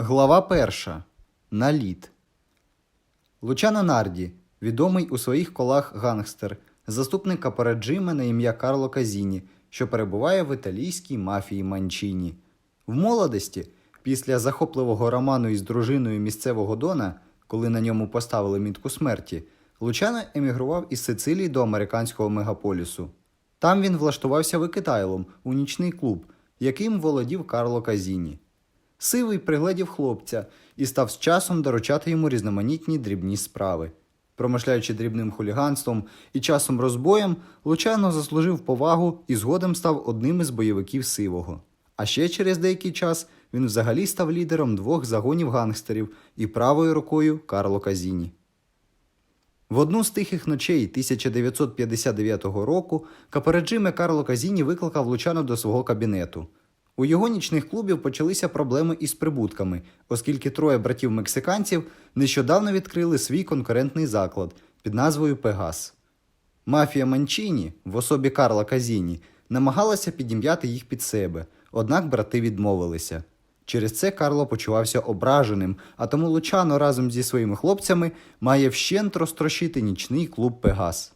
Глава перша. Наліт. Лучано Нарді, відомий у своїх колах гангстер, заступник капараджима на ім'я Карло Казіні, що перебуває в італійській мафії Манчіні. В молодості, після захопливого роману із дружиною місцевого Дона, коли на ньому поставили мітку смерті, Лучано емігрував із Сицилії до американського мегаполісу. Там він влаштувався викитайлом у нічний клуб, яким володів Карло Казіні. Сивий пригледів хлопця і став з часом доручати йому різноманітні дрібні справи. Промишляючи дрібним хуліганством і часом розбоєм, Лучано заслужив повагу і згодом став одним із бойовиків сивого. А ще через деякий час він взагалі став лідером двох загонів гангстерів і правою рукою Карло Казіні. В одну з тихих ночей 1959 року капереджиме Карло Казіні викликав Лучано до свого кабінету. У його нічних клубів почалися проблеми із прибутками, оскільки троє братів-мексиканців нещодавно відкрили свій конкурентний заклад під назвою Пегас. Мафія Манчіні в особі Карла Казіні намагалася підім'яти їх під себе, однак брати відмовилися. Через це Карло почувався ображеним, а тому Лучано разом зі своїми хлопцями має вщент розтрощити нічний клуб Пегас.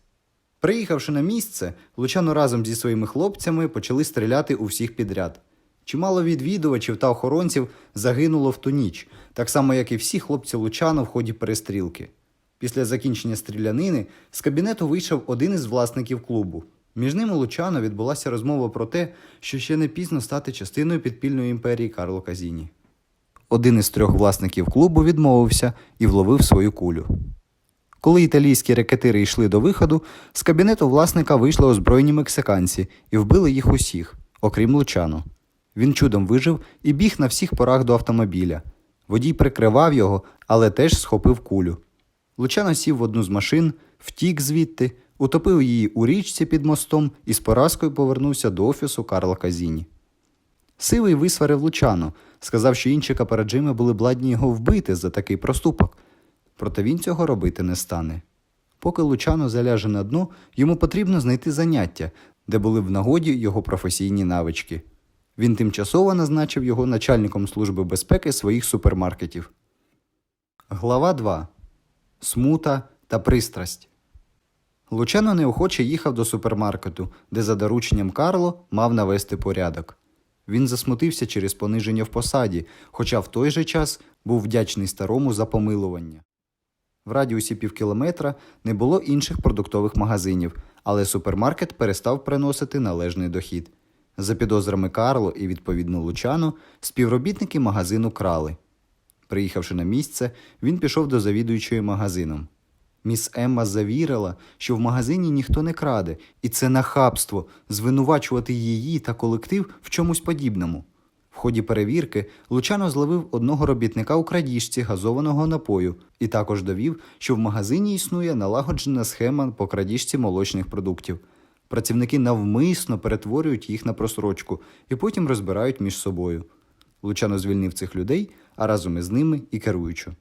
Приїхавши на місце, Лучано разом зі своїми хлопцями почали стріляти у всіх підряд. Чимало відвідувачів та охоронців загинуло в ту ніч, так само як і всі хлопці Лучано в ході перестрілки. Після закінчення стрілянини з кабінету вийшов один із власників клубу. Між ними Лучано відбулася розмова про те, що ще не пізно стати частиною підпільної імперії Карло Казіні. Один із трьох власників клубу відмовився і вловив свою кулю. Коли італійські рекетири йшли до виходу, з кабінету власника вийшли озброєні мексиканці і вбили їх усіх, окрім Лучано. Він чудом вижив і біг на всіх порах до автомобіля. Водій прикривав його, але теж схопив кулю. Лучано сів в одну з машин, втік звідти, утопив її у річці під мостом і з поразкою повернувся до офісу Карла Казіні. Сивий висварив Лучано, сказав, що інші капераджими були бладні його вбити за такий проступок. Проте він цього робити не стане. Поки Лучано заляже на дно, йому потрібно знайти заняття, де були в нагоді його професійні навички. Він тимчасово назначив його начальником Служби безпеки своїх супермаркетів. Глава 2. Смута та пристрасть. Лучано неохоче їхав до супермаркету, де за дорученням Карло мав навести порядок. Він засмутився через пониження в посаді, хоча в той же час був вдячний старому за помилування. В радіусі півкілометра не було інших продуктових магазинів, але супермаркет перестав приносити належний дохід. За підозрами Карло і відповідно Лучано, співробітники магазину крали. Приїхавши на місце, він пішов до завідуючої магазином. Міс Емма завірила, що в магазині ніхто не краде, і це нахабство звинувачувати її та колектив в чомусь подібному. В ході перевірки Лучано зловив одного робітника у крадіжці газованого напою і також довів, що в магазині існує налагоджена схема по крадіжці молочних продуктів. Працівники навмисно перетворюють їх на просрочку і потім розбирають між собою. Лучано звільнив цих людей, а разом із ними і керуючу.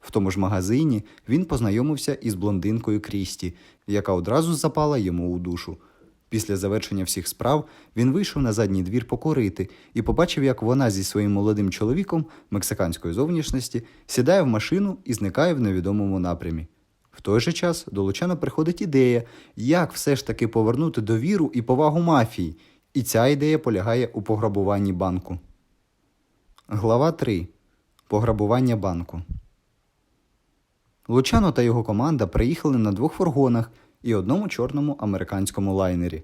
В тому ж магазині він познайомився із блондинкою Крісті, яка одразу запала йому у душу. Після завершення всіх справ він вийшов на задній двір покорити і побачив, як вона зі своїм молодим чоловіком мексиканської зовнішності сідає в машину і зникає в невідомому напрямі. В той же час до Лучана приходить ідея, як все ж таки повернути довіру і повагу мафії, і ця ідея полягає у пограбуванні банку. Глава 3. Пограбування банку. Лучано та його команда приїхали на двох фургонах і одному чорному американському лайнері.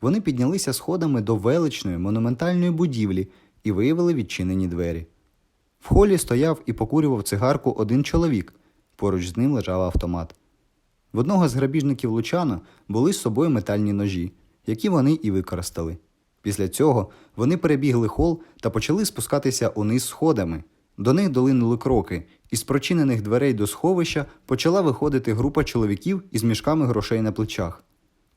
Вони піднялися сходами до величної монументальної будівлі і виявили відчинені двері. В холі стояв і покурював цигарку один чоловік, поруч з ним лежав автомат. В одного з грабіжників Лучано були з собою метальні ножі, які вони і використали. Після цього вони перебігли хол та почали спускатися униз сходами. До них долинули кроки, і з прочинених дверей до сховища почала виходити група чоловіків із мішками грошей на плечах.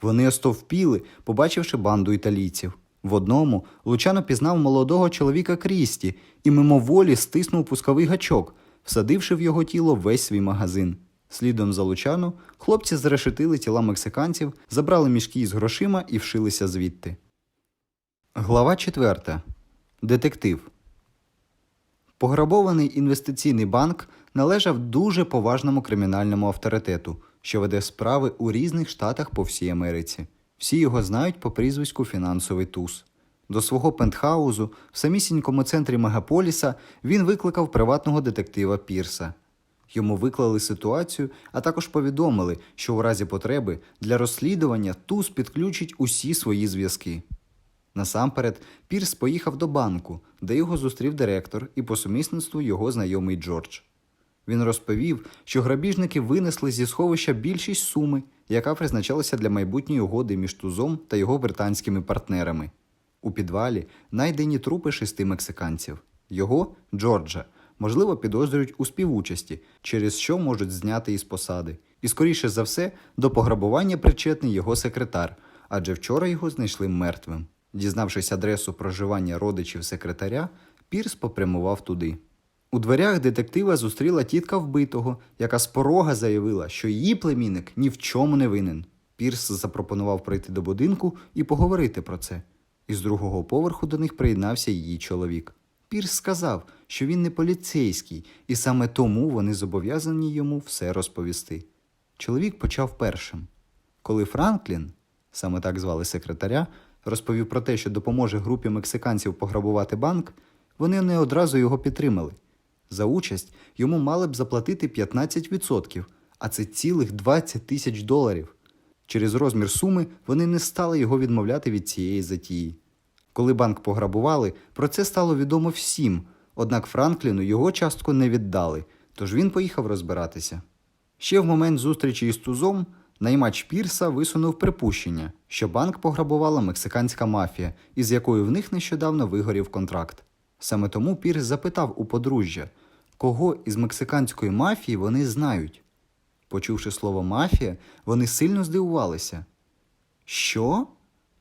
Вони остовпіли, побачивши банду італійців. В одному Лучано пізнав молодого чоловіка Крісті і мимоволі стиснув пусковий гачок, всадивши в його тіло весь свій магазин. Слідом за Лучано хлопці зрешетили тіла мексиканців, забрали мішки із грошима і вшилися звідти. Глава 4. Детектив. Пограбований інвестиційний банк належав дуже поважному кримінальному авторитету, що веде справи у різних штатах по всій Америці. Всі його знають по прізвиську фінансовий туз. До свого пентхаузу в самісінькому центрі мегаполіса він викликав приватного детектива Пірса. Йому виклали ситуацію, а також повідомили, що у разі потреби для розслідування туз підключить усі свої зв'язки. Насамперед, Пірс поїхав до банку, де його зустрів директор і по сумісництву його знайомий Джордж. Він розповів, що грабіжники винесли зі сховища більшість суми, яка призначалася для майбутньої угоди між тузом та його британськими партнерами. У підвалі найдені трупи шести мексиканців. Його, Джорджа, можливо, підозрюють у співучасті, через що можуть зняти із посади. І, скоріше за все, до пограбування причетний його секретар, адже вчора його знайшли мертвим. Дізнавшись адресу проживання родичів секретаря, Пірс попрямував туди. У дверях детектива зустріла тітка вбитого, яка з порога заявила, що її племінник ні в чому не винен. Пірс запропонував прийти до будинку і поговорити про це. Із другого поверху до них приєднався її чоловік. Пірс сказав, що він не поліцейський, і саме тому вони зобов'язані йому все розповісти. Чоловік почав першим. Коли Франклін, саме так звали секретаря, розповів про те, що допоможе групі мексиканців пограбувати банк, вони не одразу його підтримали. За участь йому мали б заплатити 15%, а це цілих 20 тисяч доларів. Через розмір суми вони не стали його відмовляти від цієї затії. Коли банк пограбували, про це стало відомо всім, однак Франкліну його частку не віддали, тож він поїхав розбиратися. Ще в момент зустрічі із Тузом наймач Пірса висунув припущення, що банк пограбувала мексиканська мафія, із якою в них нещодавно вигорів контракт. Саме тому Пірс запитав у подружжя, кого із мексиканської мафії вони знають. Почувши слово мафія, вони сильно здивувалися. Що?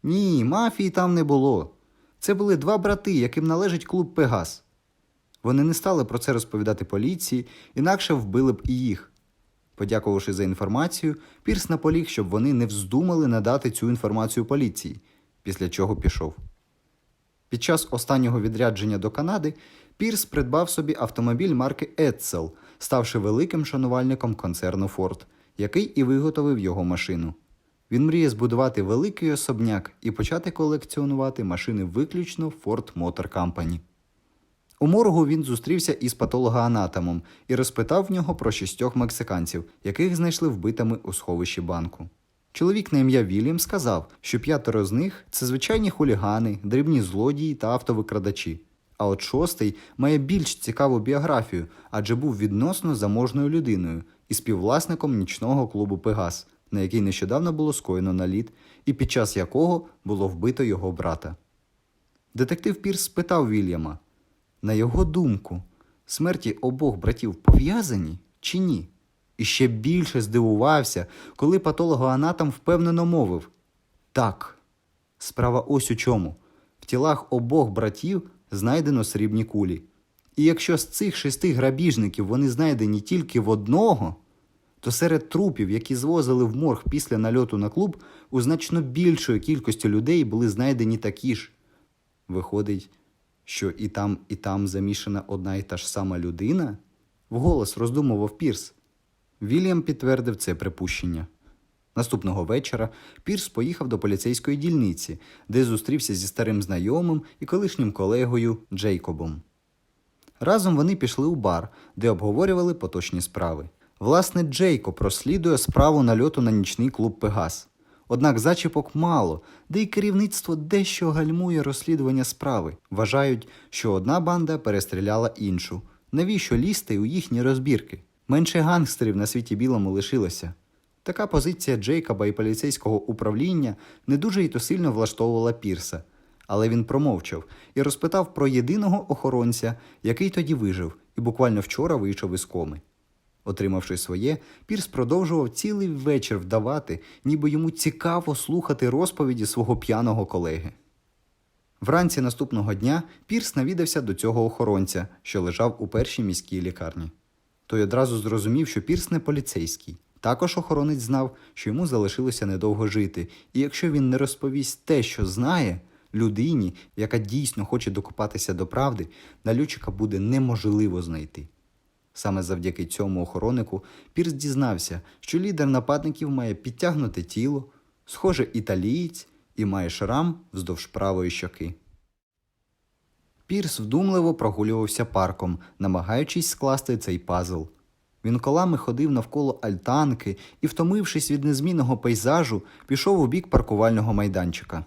Ні, мафії там не було. Це були два брати, яким належить клуб Пегас. Вони не стали про це розповідати поліції, інакше вбили б і їх. Подякувавши за інформацію, Пірс наполіг, щоб вони не вздумали надати цю інформацію поліції, після чого пішов. Під час останнього відрядження до Канади Пірс придбав собі автомобіль марки Етцел, ставши великим шанувальником концерну Форд, який і виготовив його машину. Він мріє збудувати великий особняк і почати колекціонувати машини виключно Ford Motor Company. У моргу він зустрівся із патологоанатомом і розпитав в нього про шістьох мексиканців, яких знайшли вбитими у сховищі банку. Чоловік на ім'я Вільям сказав, що п'ятеро з них це звичайні хулігани, дрібні злодії та автовикрадачі. А от шостий має більш цікаву біографію, адже був відносно заможною людиною і співвласником нічного клубу Пегас, на який нещодавно було скоєно наліт, і під час якого було вбито його брата. Детектив Пірс спитав Вільяма, на його думку, смерті обох братів пов'язані чи ні? І ще більше здивувався, коли патологоанатом впевнено мовив Так, справа ось у чому. В тілах обох братів знайдено срібні кулі. І якщо з цих шести грабіжників вони знайдені тільки в одного, то серед трупів, які звозили в морг після нальоту на клуб, у значно більшої кількості людей були знайдені такі ж. Виходить, що і там, і там замішана одна і та ж сама людина? Вголос роздумував Пірс. Вільям підтвердив це припущення. Наступного вечора Пірс поїхав до поліцейської дільниці, де зустрівся зі старим знайомим і колишнім колегою Джейкобом. Разом вони пішли у бар, де обговорювали поточні справи. Власне, Джейкоб розслідує справу нальоту на нічний клуб Пегас. Однак зачіпок мало, де й керівництво дещо гальмує розслідування справи. Вважають, що одна банда перестріляла іншу. Навіщо лізти у їхні розбірки? Менше гангстерів на світі білому лишилося. Така позиція Джейкоба і поліцейського управління не дуже й то сильно влаштовувала Пірса, але він промовчав і розпитав про єдиного охоронця, який тоді вижив, і буквально вчора вийшов із коми. Отримавши своє, Пірс продовжував цілий вечір вдавати, ніби йому цікаво слухати розповіді свого п'яного колеги. Вранці наступного дня Пірс навідався до цього охоронця, що лежав у першій міській лікарні. Той одразу зрозумів, що Пірс не поліцейський. Також охоронець знав, що йому залишилося недовго жити, і якщо він не розповість те, що знає, Людині, яка дійсно хоче докопатися до правди, налючика буде неможливо знайти. Саме завдяки цьому охороннику Пірс дізнався, що лідер нападників має підтягнуте тіло, схоже італієць і має шрам вздовж правої щоки. Пірс вдумливо прогулювався парком, намагаючись скласти цей пазл. Він колами ходив навколо альтанки і, втомившись від незмінного пейзажу, пішов у бік паркувального майданчика.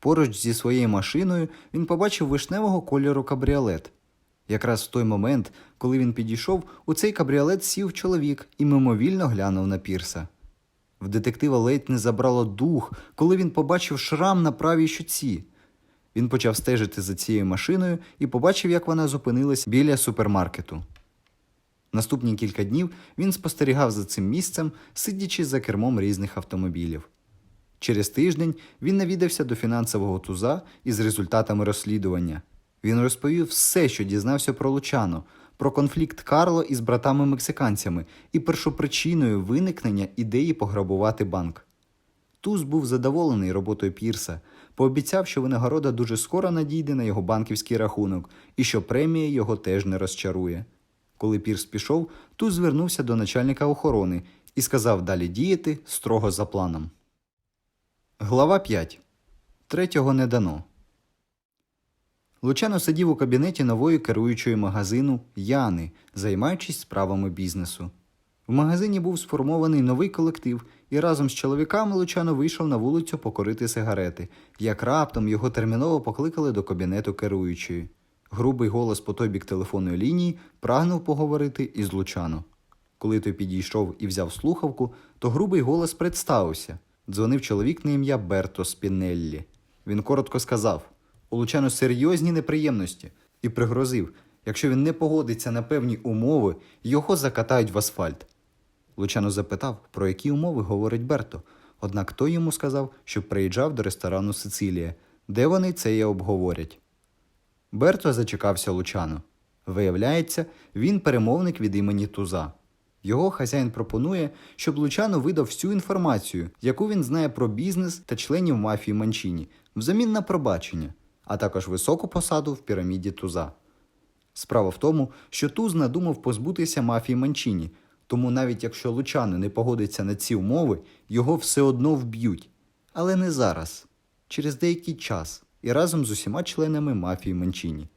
Поруч зі своєю машиною він побачив вишневого кольору кабріолет. Якраз в той момент, коли він підійшов, у цей кабріолет сів чоловік і мимовільно глянув на пірса. В детектива ледь не забрало дух, коли він побачив шрам на правій щоці. Він почав стежити за цією машиною і побачив, як вона зупинилась біля супермаркету. Наступні кілька днів він спостерігав за цим місцем, сидячи за кермом різних автомобілів. Через тиждень він навідався до фінансового туза із результатами розслідування. Він розповів все, що дізнався про Лучано, про конфлікт Карло із братами-мексиканцями і першопричиною виникнення ідеї пограбувати банк. Туз був задоволений роботою Пірса, пообіцяв, що винагорода дуже скоро надійде на його банківський рахунок і що премія його теж не розчарує. Коли Пірс пішов, Туз звернувся до начальника охорони і сказав далі діяти строго за планом. Глава 5. Третього не дано. Лучано сидів у кабінеті нової керуючої магазину Яни, займаючись справами бізнесу. В магазині був сформований новий колектив, і разом з чоловіками Лучано вийшов на вулицю покорити сигарети, як раптом його терміново покликали до кабінету керуючої. Грубий голос по той бік телефонної лінії прагнув поговорити із Лучано. Коли той підійшов і взяв слухавку, то грубий голос представився. Дзвонив чоловік на ім'я Берто Спінеллі. Він коротко сказав: у Лучано серйозні неприємності і пригрозив, якщо він не погодиться на певні умови, його закатають в асфальт. Лучано запитав, про які умови говорить Берто, однак той йому сказав, що приїжджав до ресторану Сицилія, де вони це і обговорять. Берто зачекався Лучано. Виявляється, він перемовник від імені Туза. Його хазяїн пропонує, щоб Лучано видав всю інформацію, яку він знає про бізнес та членів мафії Манчині, взамін на пробачення, а також високу посаду в піраміді Туза. Справа в тому, що Туз надумав позбутися мафії Манчині, тому навіть якщо Лучано не погодиться на ці умови, його все одно вб'ють. Але не зараз, через деякий час і разом з усіма членами мафії Манчині.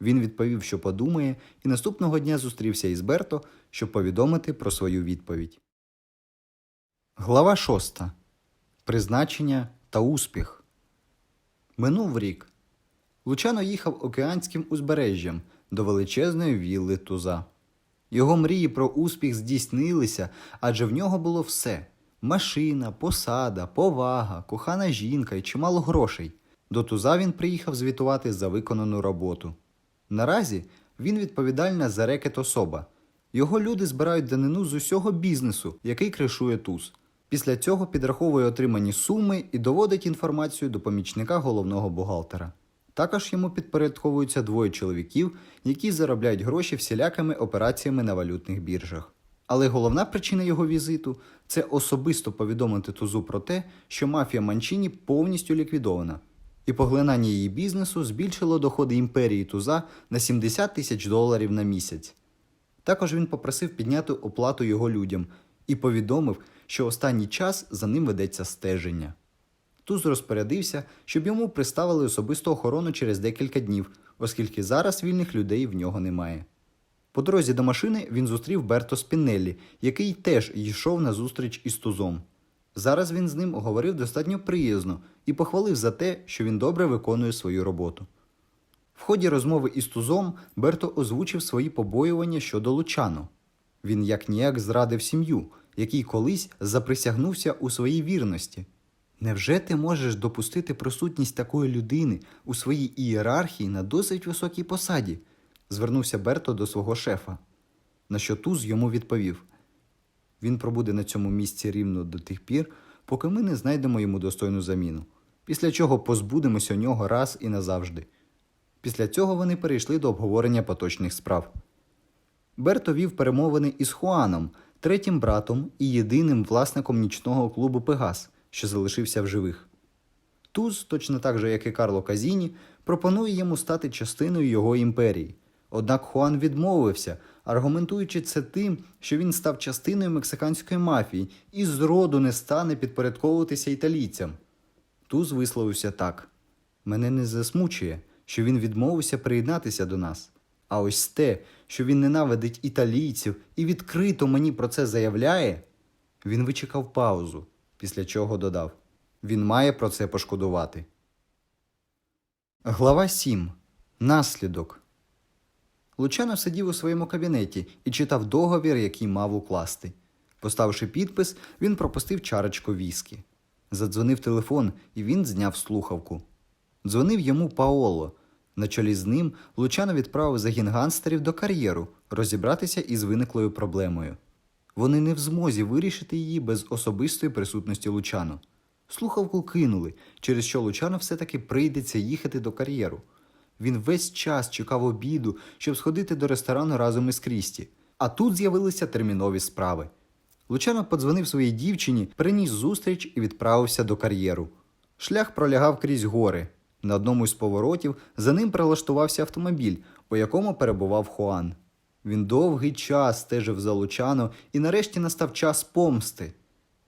Він відповів, що подумає, і наступного дня зустрівся із Берто, щоб повідомити про свою відповідь. Глава 6. Призначення та успіх. Минув рік. Лучано їхав океанським узбережжям до величезної вілли Туза. Його мрії про успіх здійснилися, адже в нього було все: машина, посада, повага, кохана жінка і чимало грошей. До Туза він приїхав звітувати за виконану роботу. Наразі він відповідальна за рекет особа. Його люди збирають данину з усього бізнесу, який кришує туз. Після цього підраховує отримані суми і доводить інформацію до помічника головного бухгалтера. Також йому підпорядковуються двоє чоловіків, які заробляють гроші всілякими операціями на валютних біржах. Але головна причина його візиту це особисто повідомити тузу про те, що мафія Манчині повністю ліквідована, і поглинання її бізнесу збільшило доходи імперії Туза на 70 тисяч доларів на місяць. Також він попросив підняти оплату його людям і повідомив, що останній час за ним ведеться стеження. Туз розпорядився, щоб йому приставили особисту охорону через декілька днів, оскільки зараз вільних людей в нього немає. По дорозі до машини він зустрів Берто Спінеллі, який теж йшов на зустріч із Тузом. Зараз він з ним говорив достатньо приязно і похвалив за те, що він добре виконує свою роботу. В ході розмови із Тузом Берто озвучив свої побоювання щодо Лучано. Він як ніяк зрадив сім'ю, який колись заприсягнувся у своїй вірності. Невже ти можеш допустити присутність такої людини у своїй ієрархії на досить високій посаді? звернувся Берто до свого шефа. На що Туз йому відповів: Він пробуде на цьому місці рівно до тих пір, поки ми не знайдемо йому достойну заміну, після чого позбудемося нього раз і назавжди. Після цього вони перейшли до обговорення поточних справ. Берто вів перемовини із Хуаном, третім братом і єдиним власником нічного клубу Пегас, що залишився в живих. Туз, точно так же, як і Карло Казіні, пропонує йому стати частиною його імперії. Однак Хуан відмовився, аргументуючи це тим, що він став частиною мексиканської мафії і зроду не стане підпорядковуватися італійцям. Туз висловився так: мене не засмучує, що він відмовився приєднатися до нас. А ось те, що він ненавидить італійців і відкрито мені про це заявляє, він вичекав паузу, після чого додав: він має про це пошкодувати. Глава 7. Наслідок. Лучано сидів у своєму кабінеті і читав договір, який мав укласти. Поставивши підпис, він пропустив чарочку віскі. Задзвонив телефон, і він зняв слухавку. Дзвонив йому Паоло. На чолі з ним Лучано відправив загін гангстерів до кар'єру розібратися із виниклою проблемою. Вони не в змозі вирішити її без особистої присутності Лучано. Слухавку кинули, через що Лучано все-таки прийдеться їхати до кар'єру. Він весь час чекав обіду, щоб сходити до ресторану разом із Крісті. А тут з'явилися термінові справи. Лучано подзвонив своїй дівчині, приніс зустріч і відправився до кар'єру. Шлях пролягав крізь гори. На одному із поворотів за ним прилаштувався автомобіль, у якому перебував Хуан. Він довгий час стежив за Лучано і нарешті настав час помсти.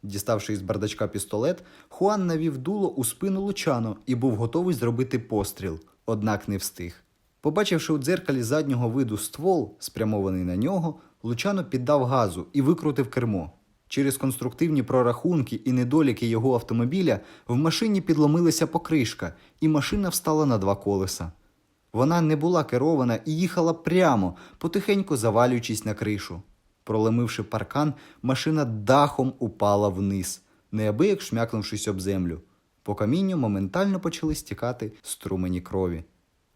Діставши із бардачка пістолет, Хуан навів дуло у спину Лучано і був готовий зробити постріл, однак не встиг. Побачивши у дзеркалі заднього виду ствол, спрямований на нього, Лучано піддав газу і викрутив кермо. Через конструктивні прорахунки і недоліки його автомобіля в машині підломилася покришка, і машина встала на два колеса. Вона не була керована і їхала прямо, потихеньку завалюючись на кришу. Проломивши паркан, машина дахом упала вниз, неабияк шмякнувшись об землю. По камінню моментально почали стікати струмені крові.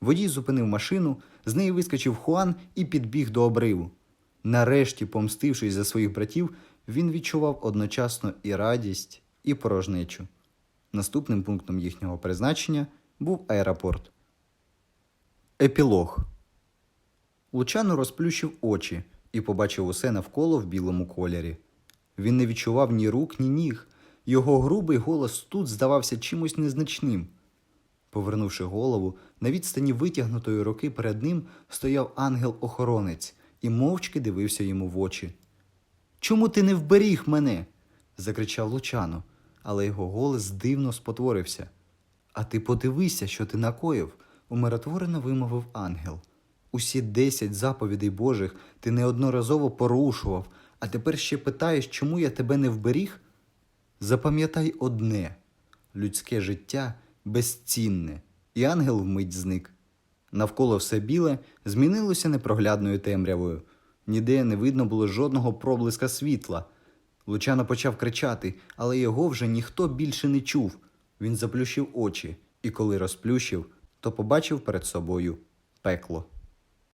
Водій зупинив машину, з неї вискочив Хуан і підбіг до обриву. Нарешті, помстившись за своїх братів, він відчував одночасно і радість, і порожнечу. Наступним пунктом їхнього призначення був аеропорт. Епілог. Лучано розплющив очі і побачив усе навколо в білому кольорі. Він не відчував ні рук, ні ніг. Його грубий голос тут здавався чимось незначним. Повернувши голову, на відстані витягнутої руки перед ним стояв ангел-охоронець і мовчки дивився йому в очі. Чому ти не вберіг мене? закричав Лучано, але його голос дивно спотворився. А ти подивися, що ти накоїв, умиротворено вимовив ангел. Усі десять заповідей Божих ти неодноразово порушував, а тепер ще питаєш, чому я тебе не вберіг? Запам'ятай одне людське життя безцінне, і ангел вмить зник. Навколо все біле змінилося непроглядною темрявою. Ніде не видно було жодного проблиска світла. Лучано почав кричати, але його вже ніхто більше не чув. Він заплющив очі, і коли розплющив, то побачив перед собою пекло.